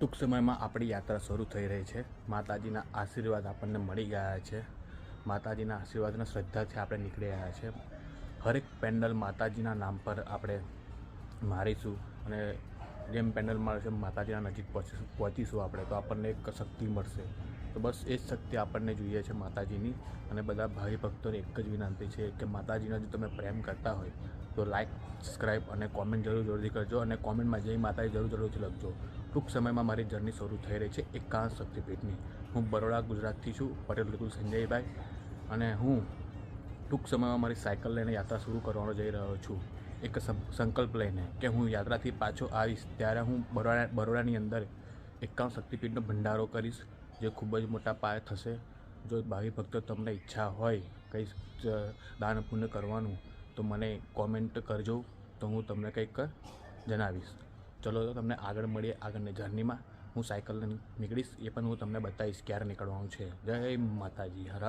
ટૂંક સમયમાં આપણી યાત્રા શરૂ થઈ રહી છે. માતાજીના આશીર્વાદ આપણને મળી ગયા છે. માતાજીના આશીર્વાદના શ્રદ્ધાથી આપણે નીકળી રહ્યા છે. હરેક પેન્ડલ માતાજીના નામ પર આપણે મારીશું અને જેમ પેન્ડલ મારશે માતાજીના નજીક પહોંચીશું આપણે. તો આપણને એક શક્તિ મળશે. તો બસ એ જ શક્તિ આપણને જોઈએ છે માતાજીની. અને બધા ભાઈ ભક્તોને એક જ વિનંતી છે કે માતાજીનો જો તમે પ્રેમ કરતા હોય તો લાઈક સબસ્ક્રાઈબ અને કોમેન્ટ જરૂર જરૂરથી કરજો અને કોમેન્ટમાં જય માતાજી જરૂર જરૂરથી લખજો. ટૂંક સમયમાં મારી જર્ની શરૂ થઈ રહી છે એકાંત શક્તિપીઠની. હું બરોડા ગુજરાતથી છું, પટેલ ઋતુલ સંજયભાઈ. અને હું ટૂંક સમયમાં મારી સાયકલ લઈને યાત્રા શરૂ કરવાનો જઈ રહ્યો છું. એક સંકલ્પ લઈને કે હું યાત્રાથી પાછો આવીશ ત્યારે હું બરોડા, બરોડાની અંદર એકાઉન્ટ શક્તિપીઠનો ભંડારો કરીશ. જે ખૂબ જ મોટા પાયે થશે. જો ભાવિ ભક્તો તમને ઈચ્છા હોય કંઈ દાન પુણ્ય કરવાનું, તો મને કોમેન્ટ કરજો. તો હું તમને કંઈક જણાવીશ. ચલો તો તમને આગળ મળીએ આગળની જર્નીમાં. હું સાયકલ નીકળીશ. એ પણ હું તમને બતાવીશ ક્યારે નીકળવાનું છે. જય માતાજી. હર.